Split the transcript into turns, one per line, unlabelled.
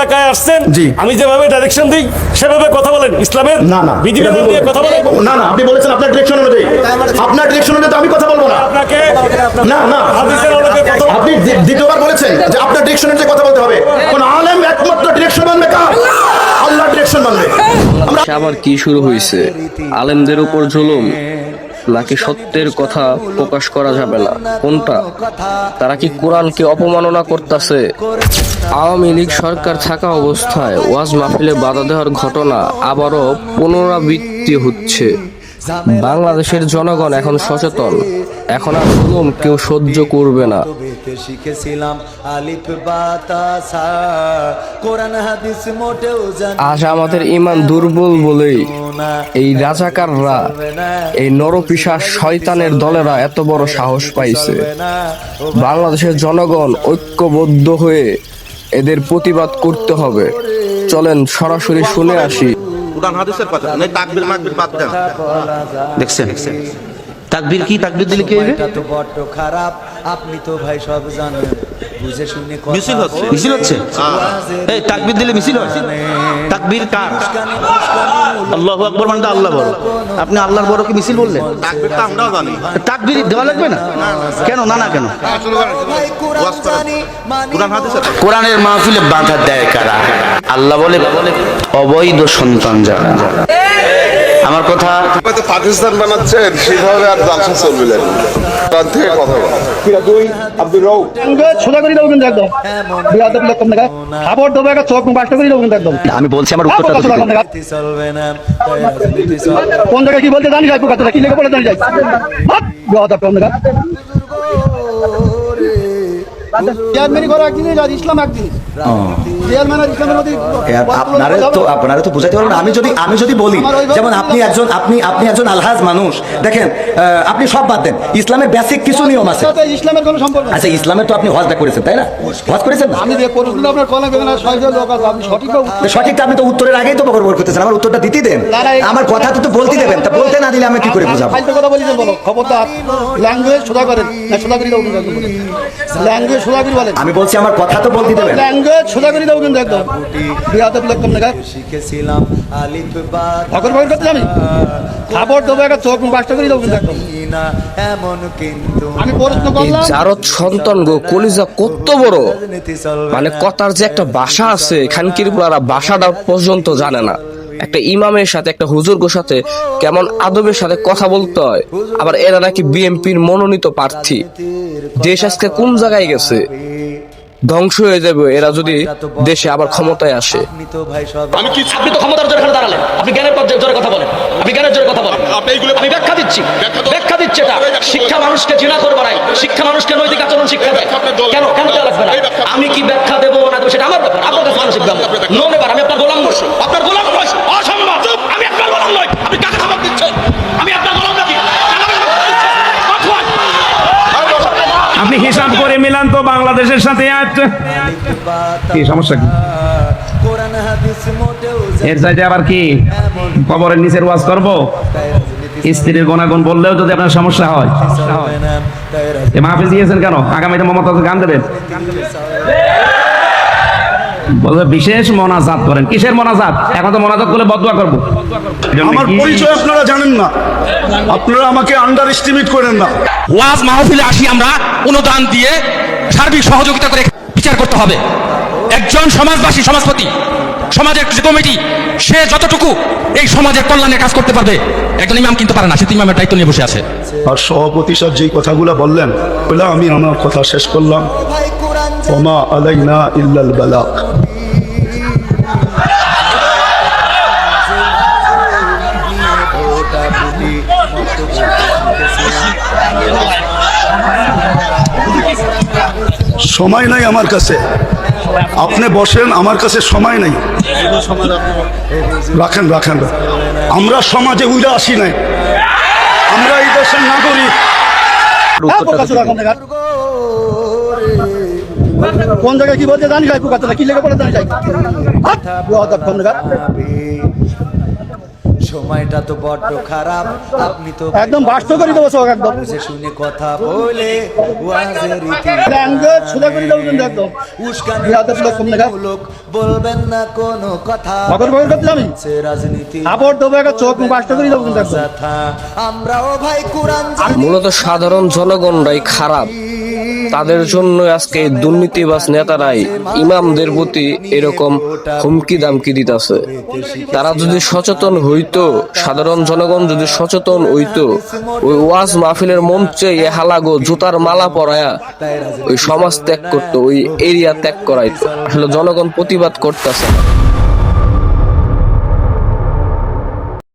এলাকায় আসছেন আমি যেভাবে ডাইরেকশন দিই সেভাবে কথা বলেন। ইসলামের
না না।
বিধিবিধান দিয়ে কথা বলেন।
না না আপনি বলেছেন আপনার ডিরেকশন অনুযায়ী। আপনার ডিরেকশন অনুযায়ী তো আমি কথা বলব না।
আপনাকে
না না।
হাদিসের আলোকে কথা
আপনি দ্বিতীয়বার বলেছেন যে আপনার ডিরেকশন অনুযায়ী কথা বলতে হবে। কোন আলেম একমাত্র ডিরেকশন মানবে কার? আল্লাহ ডিরেকশন মানবে। আমরা
আবার কি শুরু হয়েছে আলেমদের উপর জুলুম? নাকি সত্যের কথা প্রকাশ করা যাবে না? কোনটা? তারা কি কোরআনকে অপমাননা করতেছে? আওয়ামী লীগ সরকার থাকা অবস্থায় ওয়াজ মাহফিলে বাধা দেওয়ার ঘটনা আবারও পুনরাবৃত্তি হচ্ছে। বাংলাদেশের জনগণ এখন সচেতন। এখন আর জুলুম কেউ সহ্য করবে না। আজ আমাদের ইমান দুর্বল বলেই এই রাজাকাররা এই নরপিশাচ শয়তানের দলেরা এত বড় সাহস পাইছে। বাংলাদেশের জনগণ ঐক্যবদ্ধ হয়ে এদের প্রতিবাদ করতে হবে। চলেন সরাসরি শুনে আসি।
কোরআন হাদিসের কথা নাই তাকবির মাকবির বাদ দেন। দেখছেন?
তাকবীর কি? তাকবীর দিলে কি
এটা তো বড্ড খারাপ আপনি তো ভাই সব জানেন।
মিছিল হচ্ছে।
মিছিল হচ্ছে? এই তাকবীর দিলে মিছিল হয়। তাকবীর কার? আল্লাহু আকবার মানে আল্লাহ বড়। আপনি আল্লাহর বড় কি মিছিল বললেন?
তাকবির তো আমরাও জানি।
তাকবীর দেওয়া লাগবে না? কেন? না না কেন। কোরআনের মাহফিলে বাধা দেয় কারা? আল্লাহ বলে অবৈধ সন্তান যারা। আমার কথা।
হয়তো পাকিস্তান বানাচ্ছেন সেভাবে আর জালসা চলবে না। তার থেকে কথা বল।
সোজা করে দেবো কিন্তু একদম। বিয়াদব লোক কম দেখা। খাবার দেবো একটা চোখ বাসটা করে দেবো কিন্তু একদম।
আমি বলছি আমার উত্তরটা
চলবে না।
কোন জায়গায় কি বলতে জানি যাই কি লেগে পড়ে জানি যাই বিয়াদব কম দেখা।
আপনারা তো আপনারা তো বুঝাতে পারবেন আমি যদি আমি যদি বলি যেমন আপনি একজন আপনি আপনি একজন আলহাজ মানুষ। দেখেন আপনি সব বাদ দেন। ইসলামের বেসিক কিছু নিয়ম আছে।
ইসলামের কোনো সম্পর্ক
আচ্ছা ইসলামের তো আপনি হজটা করেছেন তাই না? হজ করেছেন
আমি যে আপনার কলা
তো সঠিকটা আপনি তো উত্তরের আগেই তো বকর করতেছেন। আমার উত্তরটা দিতে দেন। আমার কথা তো তো বলতে দেবেন। তা বলতে না দিলে আমি কি করে বুঝাবো?
কথা বলি বলো। খবরদার। ল্যাঙ্গুয়েজ সোজা করেন। না সোজা করে দেবো কিন্তু একদম ল্যাঙ্গুয়েজ সোজা করে বলেন।
আমি বলছি আমার কথা তো বলতে দেবেন।
ল্যাঙ্গুয়েজ সোজা করে দেবো কিন্তু একদম। বিয়াদব লোক কম দেখা।
শিখেছিলাম আলিফ
ভয় করতে আমি? খাবার দেবো একটা চোখ বাসটা করে দেবো কিন্তু একদম।
না এমন কিন্তু
আমি প্রশ্ন করলাম।
জারদ সন্তান গো কলিজা কত বড়। মানে কথার যে একটা ভাষা আছে খানকির পোলারা ভাষাটা পর্যন্ত জানে না। একটা ইমামের সাথে একটা হুজুরগোর সাথে কেমন আদবের সাথে কথা বলতে হয়। আবার এরা নাকি বিএনপির মনোনীত প্রার্থী। দেশ আজকে কোন জায়গায় গেছে? ধ্বংস হয়ে যাবে এরা যদি দেশে আবার ক্ষমতায় আসে।
আপনি তো
ক্ষমতার জোরে এখানে দাঁড়ালেন? আপনি জ্ঞানের পর্যায়ে জোরে কথা বলেন। আপনি জ্ঞানের জোরে কথা বলেন। আমি ব্যাখ্যা দিচ্ছি। ব্যাখ্যা দিচ্ছে এটা। শিক্ষা মানুষকে জিনা করবে নাই। শিক্ষা মানুষকে নৈতিক আচরণ শিক্ষা দেয়। কেন? কেন লাগবে না? আমি কি ব্যাখ্যা দেবো না সেটা আমার ব্যাপার। আপনার কাছে মানসিক ব্যাপার নো নেবার আমি আপনার গোলাম নই আপনার গোলাম নই অসম্ভব আমি আপনার গোলাম নই আপনি কাকে খাবার দিচ্ছেন আমি আপনার গোলাম নাকি
আপনি হিসাব করে মিলান তো বাংলাদেশের সাথে আছে কি সমস্যা কি?
কোরআন হাদিস মোটেও
এর চাইতে আবার কি? কবরের নিচের ওয়াজ করব? স্ত্রীর গুণাগুণ বললেও যদি আপনার সমস্যা হয়। মাহফিজ দিয়েছেন কেন? আগামীতে মমতা গান দেবেন? বলবে বিশেষ মনাজাত করেন। কিসের মনাজাত? এখন তো মনাজাত করলে বদুয়া করব।
আমার পরিচয় আপনারা জানেন না। আপনারা আমাকে আন্ডার এস্টিমেট করেন না।
ওয়াজ মাহফিলে আসি আমরা অনুদান দিয়ে সার্বিক সহযোগিতা করে বিচার করতে হবে। একজন সমাজবাসী, সমাজপতি, সমাজের কমিটি, সে যতটুকু এই সমাজের কল্যাণে কাজ করতে পারবে, একজন ইমাম কিন্তু পারে না, সে ইমামের দায়িত্ব নিয়ে বসে আছে।
আর সভাপতি স্যার যেই কথাগুলো বললেন, বলে আমি আমার কথা শেষ করলাম। ওমা আলাইনা ইল্লাল বালাক সময় নাই আমার কাছে। আপনি বসেন, আমার কাছে সময় নাই। রাখেন রাখেন। আমরা সমাজে উইরা আসি নাই। আমরা এই দেশের নাগরিক।
দেখা কোন? জায়গায় কি বলতে জানি যাই পোকাতে কি লেগে পড়ে জানি যাই দেখা
সময়টা তো বড্ড খারাপ। আপনি তো
একদম বাস্তব করে দেবো সব একদম।
বুঝে শুনে কথা বলে ওয়াজের রীতি
করে দেবো কিন্তু একদম।
উস্কানি
লোক কম দেখা।
মূলক বলবেন না কোনো কথা।
করতে আমি?
রাজনীতি
আবার দেবো একটা চোখ মুখ করে দেবো কিন্তু একদম।
আমরাও ভাই কোরআন
মূলত সাধারণ জনগণরাই খারাপ। তাদের জন্য আজকে দুর্নীতিবাজ নেতারাই ইমামদের প্রতি এরকম হুমকি দামকি দিতেছে। তারা যদি সচেতন হইতো, সাধারণ জনগণ যদি সচেতন হইতো, ওই ওয়াজ মাহফিলের মঞ্চে এ হালাগো জুতার মালা পরায়া ওই সমাজ ত্যাগ করতো, ওই এরিয়া ত্যাগ করাইতো। আসলে জনগণ প্রতিবাদ করতেছে না।